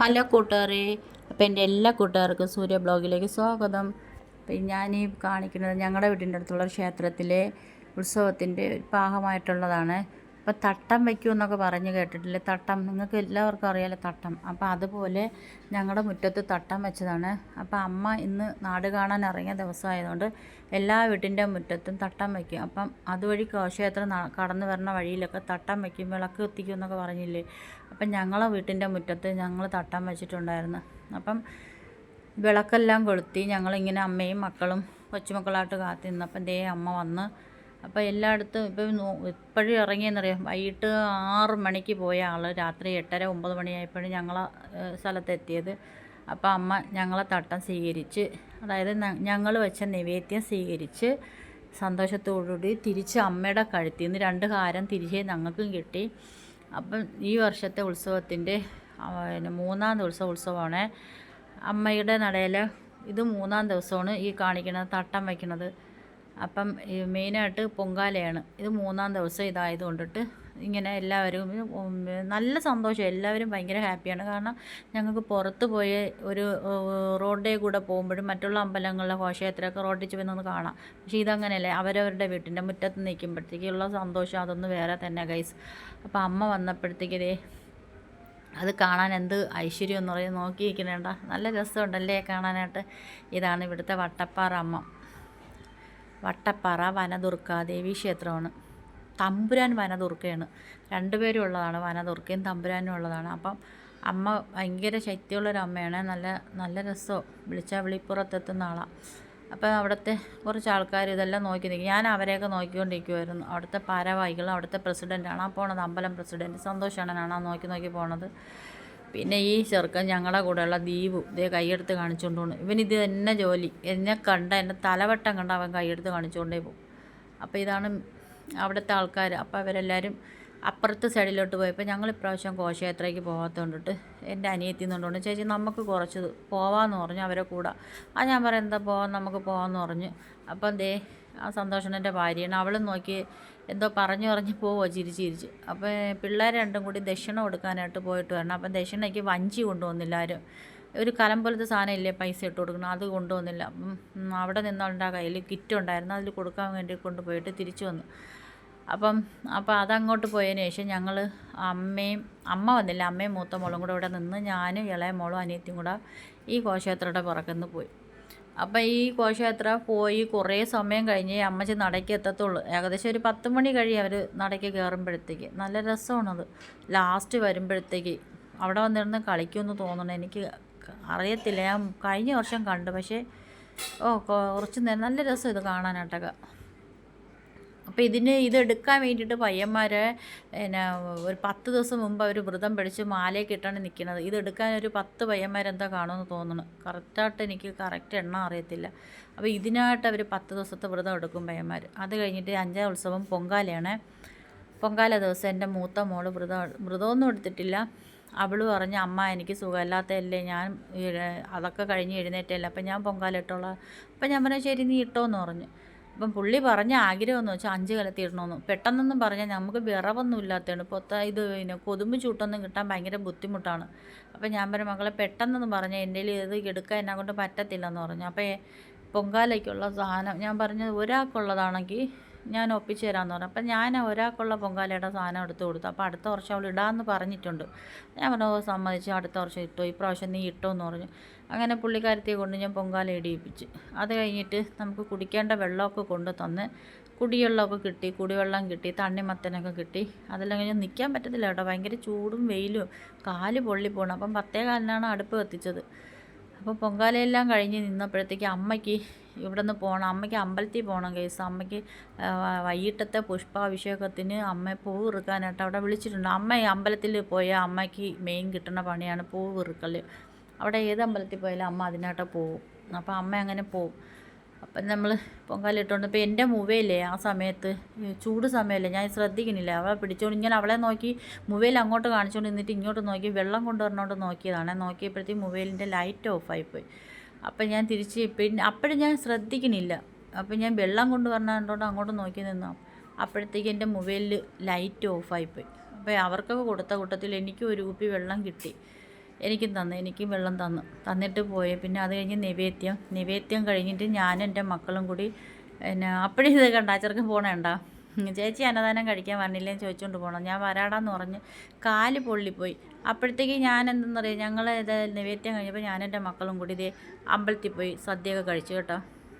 Hello കൂട്ടുകാരെ അപ്പോൾ എന്റെ എല്ലാ കൂട്ടുകാർക്കും സൂര്യ ബ്ലോഗിലേക്ക് സ്വാഗതം. അപ്പം ഞാൻ ഈ കാണിക്കുന്നത് ഞങ്ങളുടെ വീടിന്റെ അടുത്തുള്ള ക്ഷേത്രത്തിലെ ഉത്സവത്തിന്റെ ഭാഗമായിട്ടുള്ളതാണ്. അപ്പോൾ തട്ടം വയ്ക്കൂ എന്നൊക്കെ പറഞ്ഞ് കേട്ടിട്ടില്ലേ? തട്ടം. നിങ്ങൾക്ക് എല്ലാവർക്കും അറിയാലോ തട്ടം. അപ്പോൾ അതുപോലെ ഞങ്ങളുടെ മുറ്റത്ത് തട്ടം വെച്ചതാണ്. അപ്പോൾ അമ്മ ഇന്ന് നാട് കാണാൻ ഇറങ്ങിയ ദിവസമായതുകൊണ്ട് എല്ലാ വീട്ടിന്റെ മുറ്റത്തും തട്ടം വയ്ക്കും അപ്പം അതുവഴി ന- കടന്നു വരുന്ന വഴിയിലൊക്കെ തട്ടം വയ്ക്കും വിളക്ക് കത്തിക്കും എന്നൊക്കെ പറഞ്ഞില്ലേ? അപ്പം ഞങ്ങളെ വീട്ടിന്റെ മുറ്റത്ത് ഞങ്ങൾ തട്ടം വെച്ചിട്ടുണ്ടായിരുന്നു. അപ്പം വിളക്കെല്ലാം കൊളുത്തി ഞങ്ങളിങ്ങനെ അമ്മയും മക്കളും കൊച്ചുമക്കളായിട്ട് കാത്തു നിന്നപ്പം ദേ അമ്മ വന്ന് അപ്പോൾ എല്ലായിടത്തും ഇപ്പം എപ്പോഴും ഇറങ്ങിയെന്നറിയാം. വൈകിട്ട് ആറ് മണിക്ക് പോയ ആൾ രാത്രി എട്ടര ഒമ്പത് മണിയായപ്പോഴും ഞങ്ങളെ സ്ഥലത്തെത്തിയത്. അപ്പോൾ അമ്മ ഞങ്ങളെ തട്ടം സ്വീകരിച്ച് അതായത് ഞങ്ങൾ വെച്ച നിവേദ്യം സ്വീകരിച്ച് സന്തോഷത്തോടുകൂടി തിരിച്ച് അമ്മയുടെ കഴുത്തിൽ നിന്ന് രണ്ട് കാരം തിരിച്ച് ഞങ്ങൾക്കും കിട്ടി. അപ്പം ഈ വർഷത്തെ ഉത്സവത്തിന്റെ പിന്നെ മൂന്നാം ദിവസം ഉത്സവമാണ് അമ്മയുടെ നടയിൽ ഇത് മൂന്നാം ദിവസമാണ് ഈ കാണിക്കുന്നത് തട്ടം വയ്ക്കുന്നത് അപ്പം മെയിനായിട്ട് പൊങ്കാലയാണ്. ഇത് മൂന്നാം ദിവസം ഇതായത് കൊണ്ടിട്ട് ഇങ്ങനെ എല്ലാവരും നല്ല സന്തോഷം. എല്ലാവരും ഭയങ്കര ഹാപ്പിയാണ്. കാരണം ഞങ്ങൾക്ക് പുറത്ത് പോയി ഒരു റോഡേ കൂടെ പോകുമ്പോഴും മറ്റുള്ള അമ്പലങ്ങളിലെ ഘോഷയാത്രയൊക്കെ റോഡിൽ ചെന്ന് കാണാം. പക്ഷേ ഇതങ്ങനെയല്ലേ. അവരവരുടെ വീട്ടിന്റെ മുറ്റത്ത് നിൽക്കുമ്പോഴത്തേക്കുള്ള സന്തോഷം അതൊന്ന് വേറെ തന്നെ ഗൈസ് അപ്പോൾ അമ്മ വന്നപ്പോഴത്തേക്കേ അത് കാണാൻ എന്ത് ഐശ്വര്യം എന്ന് പറയും നോക്കിയിരിക്കണേണ്ട നല്ല രസമുണ്ടല്ലേ കാണാനായിട്ട്. ഇതാണ് ഇവിടുത്തെ വട്ടപ്പാറ അമ്മ. വട്ടപ്പാറ വനദുർഗാദേവി ക്ഷേത്രമാണ് തമ്പുരാൻ വനദുർഗയാണ്. രണ്ടുപേരും ഉള്ളതാണ് വനദുർഗയും തമ്പുരാനും ഉള്ളതാണ്. അപ്പം അമ്മ ഭയങ്കര ശക്തിയുള്ളൊരു അമ്മയാണ്. നല്ല നല്ല രസമോ വിളിച്ചാൽ വിളിപ്പുറത്തെത്തുന്ന ആളാണ് അപ്പോൾ അവിടുത്തെ കുറച്ച് ആൾക്കാർ ഇതെല്ലാം നോക്കി നിൽക്കും ഞാൻ അവരെയൊക്കെ നോക്കിക്കൊണ്ടിരിക്കുമായിരുന്നു അവിടുത്തെ ഭാരവാഹികൾ അവിടുത്തെ പ്രസിഡന്റാണ് ആ പോണത് അമ്പലം പ്രസിഡന്റ് സന്തോഷാണനാണ് നോക്കി നോക്കി പോണത്. പിന്നെ ഈ ചെറുക്കൻ ഞങ്ങളുടെ കൂടെയുള്ള ദീപു ഇതേ കൈയെടുത്ത് കാണിച്ചുകൊണ്ട് പോകുന്നു ഇവനിത് തന്നെ ജോലി. എന്നെ കണ്ട എന്റെ തലവട്ടം കണ്ട അവൻ കൈയെടുത്ത് കാണിച്ചുകൊണ്ടേ പോകും. അപ്പോൾ ഇതാണ് അവിടുത്തെ ആൾക്കാർ അപ്പോൾ അവരെല്ലാവരും അപ്പുറത്തെ സൈഡിലോട്ട് പോയപ്പോൾ ഞങ്ങൾ ഇപ്രാവശ്യം ഘോഷയാത്രയ്ക്ക് പോകാത്തതുകൊണ്ടിട്ട് എന്റെ അനിയത്തി നിന്നുകൊണ്ട് ചേച്ചി നമുക്ക് കുറച്ച് പോവാമെന്ന് പറഞ്ഞു അവരെ കൂടെ. ആ ഞാൻ പറയാം എന്താ പോവാം നമുക്ക് പോവാന്ന് പറഞ്ഞു. അപ്പം ദേ ആ സന്തോഷന്റെ ഭാര്യയാണ്. അവളും നോക്കി എന്തോ പറഞ്ഞു പറഞ്ഞ് പോവോ ചിരിച്ച് ചിരിച്ച്. അപ്പോൾ പിള്ളേർ രണ്ടും കൂടി ദക്ഷിണ കൊടുക്കാനായിട്ട് പോയിട്ട് വരണം. അപ്പം ദക്ഷിണയ്ക്ക് വഞ്ചി കൊണ്ടുവന്നില്ല ആരും. ഒരു കലം പോലത്തെ സാധനം ഇല്ലേ പൈസ ഇട്ട് കൊടുക്കണം. അത് കൊണ്ടുവന്നില്ല. അവിടെ അവിടെ നിന്നുണ്ടാ കയ്യിൽ കിറ്റ് ഉണ്ടായിരുന്നു. അതിൽ കൊടുക്കാൻ വേണ്ടി കൊണ്ടുപോയിട്ട് തിരിച്ചു വന്നു. അപ്പം അപ്പം അതങ്ങോട്ട് പോയതിന് ശേഷം ഞങ്ങൾ അമ്മയും അമ്മ വന്നില്ല. അമ്മയും മൂത്ത മോളും കൂടെ ഇവിടെ നിന്ന് ഞാനും ഇളയ മോളും അനിയത്തിയും കൂടെ ഈ ഘോഷയാത്രയുടെ പുറക്കുന്ന് പോയി. അപ്പം ഈ ഘോഷയാത്ര പോയി കുറേ സമയം കഴിഞ്ഞ് അമ്മച്ചി നടയ്ക്ക് എത്തത്തുള്ളൂ. ഏകദേശം ഒരു പത്ത് മണി കഴിയും അവർ നടയ്ക്ക് കയറുമ്പോഴത്തേക്ക്. നല്ല രസമാണത് ലാസ്റ്റ് വരുമ്പോഴത്തേക്ക് അവിടെ വന്നിരുന്ന് കളിക്കുമെന്ന് തോന്നണം. എനിക്ക് അറിയത്തില്ല. ഞാൻ കഴിഞ്ഞ വർഷം കണ്ടു. പക്ഷേ ഓ കുറച്ച് നേരം നല്ല രസം ഇത് കാണാനായിട്ടൊക്കെ. അപ്പോൾ ഇതിന് ഇതെടുക്കാൻ വേണ്ടിയിട്ട് പയ്യന്മാർ പിന്നെ ഒരു പത്ത് ദിവസം മുമ്പ് അവർ വ്രതം പിടിച്ച് മാലയൊക്കെ ഇട്ടാണ് നിൽക്കുന്നത് ഇതെടുക്കാൻ ഒരു പത്ത് പയ്യന്മാരെന്താ കാണുമെന്ന് തോന്നുന്നു കറക്റ്റായിട്ട് എനിക്ക് കറക്റ്റ് എണ്ണം അറിയത്തില്ല. അപ്പോൾ ഇതിനായിട്ട് അവർ പത്ത് ദിവസത്തെ വ്രതം എടുക്കും പയ്യന്മാർ അത് കഴിഞ്ഞിട്ട് അഞ്ചാം ഉത്സവം പൊങ്കാലയാണ്. പൊങ്കാല ദിവസം എന്റെ മൂത്ത മോൾ വ്രതം വ്രതമൊന്നും എടുത്തിട്ടില്ല. അവൾ പറഞ്ഞു അമ്മ എനിക്ക് സുഖമില്ലാത്തതല്ലേ. ഞാൻ അതൊക്കെ കഴിഞ്ഞ് എഴുന്നേറ്റല്ലേ. അപ്പം ഞാൻ പൊങ്കാല ഇട്ടോളാം. അപ്പം ഞാൻ പറഞ്ഞു ശരി നീ ഇട്ടോന്ന് പറഞ്ഞു. അപ്പം പുള്ളി പറഞ്ഞ ആഗ്രഹം എന്ന് വെച്ചാൽ അഞ്ച് കലത്തി ഇടണമെന്ന് പെട്ടെന്നൊന്നും പറഞ്ഞാൽ നമുക്ക് വിറവൊന്നും ഇല്ലാത്തതാണ് പൊത്ത ഇത് പിന്നെ കൊതുമ്പ് ചൂട്ടൊന്നും കിട്ടാൻ ഭയങ്കര ബുദ്ധിമുട്ടാണ്. അപ്പം ഞാൻ പറഞ്ഞ മകളെ പെട്ടെന്നൊന്നും പറഞ്ഞാൽ എന്റെ ഇത് എടുക്കാൻ എന്നെ കൊണ്ട് പറ്റത്തില്ലെന്ന് പറഞ്ഞു. അപ്പോൾ പൊങ്കാലയ്ക്കുള്ള സാധനം ഞാൻ പറഞ്ഞത് ഒരാൾക്കുള്ളതാണെങ്കിൽ ഞാൻ ഒപ്പിച്ച് തരാമെന്ന് പറഞ്ഞു. അപ്പം ഞാൻ ഒരാൾക്കുള്ള പൊങ്കാലയുടെ സാധനം എടുത്ത് കൊടുത്തു. അപ്പോൾ അടുത്ത വർഷം അവൾ ഇടാമെന്ന് പറഞ്ഞിട്ടുണ്ട്. ഞാൻ പറഞ്ഞു "ഓ, സമ്മതിച്ചു. അടുത്ത വർഷം ഇട്ടോ. ഇപ്രാവശ്യം നീ ഇട്ടോ എന്ന് പറഞ്ഞു. അങ്ങനെ പുള്ളിക്കാരത്തെ കൊണ്ട് ഞാൻ പൊങ്കാല ഇടിയിപ്പിച്ച്. അത് കഴിഞ്ഞിട്ട് നമുക്ക് കുടിക്കേണ്ട വെള്ളമൊക്കെ കൊണ്ട് തന്ന് കുടിവെള്ളമൊക്കെ കിട്ടി കുടിവെള്ളം കിട്ടി തണ്ണിമത്തനൊക്കെ കിട്ടി. അതെല്ലാം നിൽക്കാൻ പറ്റത്തില്ല കേട്ടോ. ഭയങ്കര ചൂടും വെയിലും കാൽ പൊള്ളി പോകണം അപ്പം പത്തേ കാലിനാണ് അടുപ്പ് കത്തിച്ചത്. അപ്പോൾ പൊങ്കാലയെല്ലാം കഴിഞ്ഞ് നിന്നപ്പോഴത്തേക്ക് അമ്മയ്ക്ക് ഇവിടെ നിന്ന് പോകണം അമ്മയ്ക്ക് അമ്പലത്തിൽ പോകണം കേസ്. അമ്മയ്ക്ക് വൈകിട്ടത്തെ പുഷ്പാഭിഷേകത്തിന് അമ്മയെ പൂവ് ഇറുക്കാനായിട്ട് അവിടെ വിളിച്ചിട്ടുണ്ട്. അമ്മ അമ്പലത്തിൽ പോയാൽ അമ്മയ്ക്ക് മെയിൻ കിട്ടുന്ന പണിയാണ് പൂവ് ഇറുക്കൽ അവിടെ ഏത് അമ്പലത്തിൽ പോയാലും അമ്മ അതിനായിട്ട് പോവും അപ്പോൾ അമ്മ അങ്ങനെ പോവും അപ്പം നമ്മൾ പൊങ്കാലിട്ടുകൊണ്ട് ഇപ്പോൾ എന്റെ മുവയില്ലേ ആ സമയത്ത് ചൂട് സമയമല്ലേ ഞാൻ ശ്രദ്ധിക്കുന്നില്ല. അവളെ പിടിച്ചോണ്ട് ഇങ്ങനെ അവളെ നോക്കി മുവയിൽ അങ്ങോട്ട് കാണിച്ചുകൊണ്ട് നിന്നിട്ട് ഇങ്ങോട്ട് നോക്കി വെള്ളം കൊണ്ടുവരണോണ്ട് നോക്കിയതാണ്. നോക്കിയപ്പോഴത്തേക്ക് മുവയിലിന്റെ ലൈറ്റ് ഓഫായിപ്പോയി അപ്പം ഞാൻ തിരിച്ച് പിന്നെ അപ്പോഴും ഞാൻ ശ്രദ്ധിക്കുന്നില്ല അപ്പം ഞാൻ വെള്ളം കൊണ്ടുവരണോണ്ട് അങ്ങോട്ട് നോക്കി നിന്നു. അപ്പോഴത്തേക്ക് എന്റെ മൊബൈലിൽ ലൈറ്റ് ഓഫായിപ്പോയി അപ്പോൾ അവർക്കൊക്കെ കൊടുത്ത കൂട്ടത്തിൽ എനിക്കും ഒരു കുപ്പി വെള്ളം കിട്ടി. എനിക്കും തന്നു എനിക്കും വെള്ളം തന്നു. തന്നിട്ട് പോയി. പിന്നെ അത് കഴിഞ്ഞ് നിവേദ്യം. നിവേദ്യം കഴിഞ്ഞിട്ട് ഞാനും എന്റെ മക്കളും കൂടി പിന്നെ അപ്പോഴും ഇത് കണ്ട ചെറുക്കൻ പോണേണ്ട? ചേച്ചി അന്നദാനം കഴിക്കാൻ വരണില്ലേന്ന് ചോദിച്ചുകൊണ്ട് പോകണം ഞാൻ വരാടാന്ന് പറഞ്ഞ് കാൽ പൊള്ളിപ്പോയി. അപ്പോഴത്തേക്ക് ഞാൻ എന്തെന്നറിയാം ഞങ്ങൾ ഇത് നിവേദ്യം കഴിഞ്ഞപ്പോൾ ഞാൻ മക്കളും കൂടി ഇതേ അമ്പലത്തിൽ പോയി സദ്യയൊക്കെ കഴിച്ചു കേട്ടോ.